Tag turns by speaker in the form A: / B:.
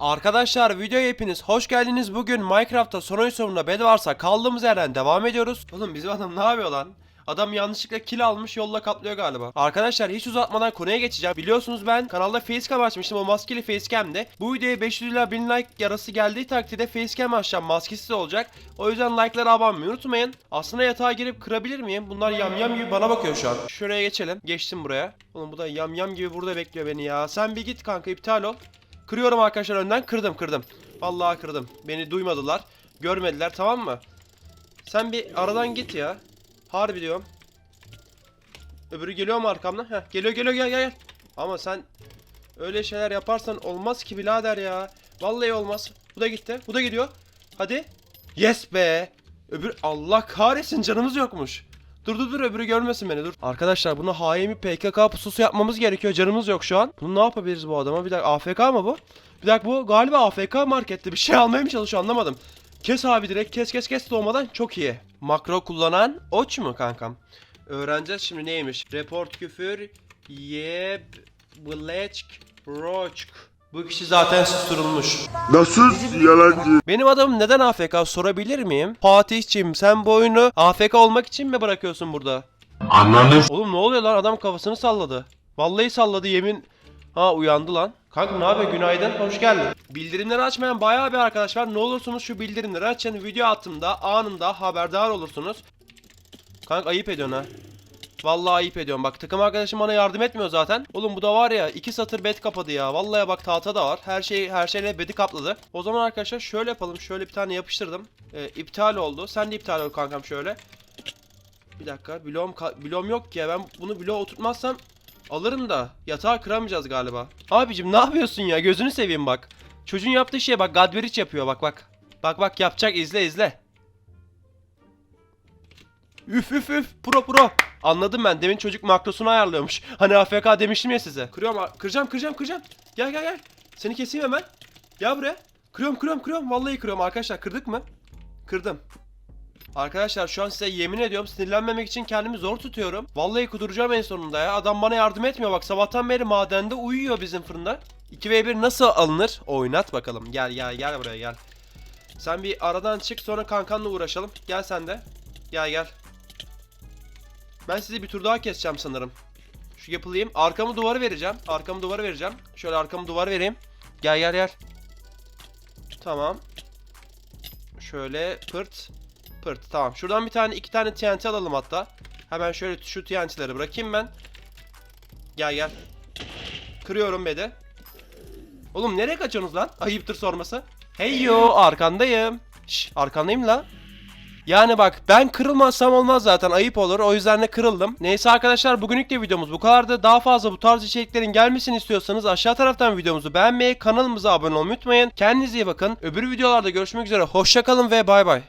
A: Arkadaşlar videoya hepiniz hoş geldiniz. Bugün Minecraft'ta son oyun sonunda bed varsa kaldığımız yerden devam ediyoruz. Oğlum bizim adam ne yapıyor lan? Adam yanlışlıkla kill almış yolla kaplıyor galiba. Arkadaşlar hiç uzatmadan konuya geçeceğim. Biliyorsunuz ben kanalda facecam açmıştım o maskeli facecam'de. Bu videoya 500 ila 1000 like yarası geldiği takdirde facecam açacağım maskesiz olacak. O yüzden like'ları abanmayı unutmayın. Aslında yatağa girip kırabilir miyim? Bunlar yamyam gibi bana bakıyor şu an. Şuraya geçelim. Geçtim buraya. Oğlum bu da yamyam gibi burada bekliyor beni ya. Sen bir git kanka iptal ol. Kırıyorum arkadaşlar önden. Kırdım kırdım. Vallahi kırdım. Beni duymadılar. Görmediler tamam mı? Sen bir aradan git ya. Harbi diyorum. Öbürü geliyor mu arkamdan? Heh, geliyor geliyor gel gel. Ama sen öyle şeyler yaparsan olmaz ki birader ya. Vallahi olmaz. Bu da gitti. Bu da gidiyor. Hadi. Yes be. Öbür Allah kahretsin canımız yokmuş. Dur dur dur öbürü görmesin beni dur. Arkadaşlar bunu haimi PKK pususu yapmamız gerekiyor. Canımız yok şu an. Bunu ne yapabiliriz bu adama? Bir dakika AFK mı bu? Bir dakika bu galiba AFK markette bir şey almaya mı çalışıyor anlamadım. Kes abi direkt kes kes kes doğmadan çok iyi. Makro kullanan oç mu kankam? Öğreneceğiz şimdi neymiş? Report küfür yeb bleçk roçk. Bu kişi zaten susturulmuş.
B: Nasıl yalancı?
A: Benim adamım neden AFK sorabilir miyim? Fatih'cim sen bu oyunu AFK olmak için mi bırakıyorsun burada?
B: Ananı
A: Oğlum ne oluyor lan adam kafasını salladı. Vallahi salladı yemin. Ha uyandı lan. Kanka ne haber günaydın hoş geldin. Bildirimleri açmayan bayağı bir arkadaş var. Ne olursunuz şu bildirimleri açın. Video attığımda anında haberdar olursunuz. Kanka ayıp ediyorsun ha. Vallahi ayıp ediyorum. Bak takım arkadaşım bana yardım etmiyor zaten. Oğlum bu da var ya iki satır bed kapadı ya. Vallahi bak tahta da var. Her şey her şeyle bedi kapladı. O zaman arkadaşlar şöyle yapalım. Şöyle bir tane yapıştırdım. Ee, iptal oldu. Sen de iptal ol kankam şöyle. Bir dakika. Bloğum, bloğum yok ki ya. Ben bunu bloğa oturtmazsam alırım da. Yatağı kıramayacağız galiba. Abicim ne yapıyorsun ya? Gözünü seveyim bak. Çocuğun yaptığı şeye bak. Gadveriç yapıyor bak bak. Bak bak yapacak izle izle. Üf üf üf pro pro. Anladım ben demin çocuk makrosunu ayarlıyormuş. Hani AFK demiştim ya size. Kırıyorum kıracağım kıracağım kıracağım. Gel gel gel. Seni keseyim hemen. Gel buraya. Kırıyorum kırıyorum kırıyorum. Vallahi kırıyorum arkadaşlar. Kırdık mı? Kırdım. Arkadaşlar şu an size yemin ediyorum sinirlenmemek için kendimi zor tutuyorum. Vallahi kuduracağım en sonunda ya. Adam bana yardım etmiyor bak sabahtan beri madende uyuyor bizim fırında. 2v1 nasıl alınır? Oynat bakalım. Gel gel gel buraya gel. Sen bir aradan çık sonra kankanla uğraşalım. Gel sen de. Gel gel. Ben sizi bir tur daha keseceğim sanırım. Şu yapılayım. Arkamı duvarı vereceğim. Arkamı duvarı vereceğim. Şöyle arkamı duvarı vereyim. Gel gel gel. Tamam. Şöyle pırt. Pırt. Tamam. Şuradan bir tane iki tane TNT alalım hatta. Hemen şöyle şu TNT'leri bırakayım ben. Gel gel. Kırıyorum bedi. Oğlum nereye kaçıyorsunuz lan? Ayıptır sorması. Hey yo arkandayım. Şş arkandayım la. Yani bak ben kırılmazsam olmaz zaten ayıp olur o yüzden de kırıldım. Neyse arkadaşlar bugünlük de videomuz bu kadardı. Daha fazla bu tarz içeriklerin gelmesini istiyorsanız aşağı taraftan videomuzu beğenmeyi, kanalımıza abone olmayı unutmayın. Kendinize iyi bakın. Öbür videolarda görüşmek üzere. Hoşçakalın ve bay bay.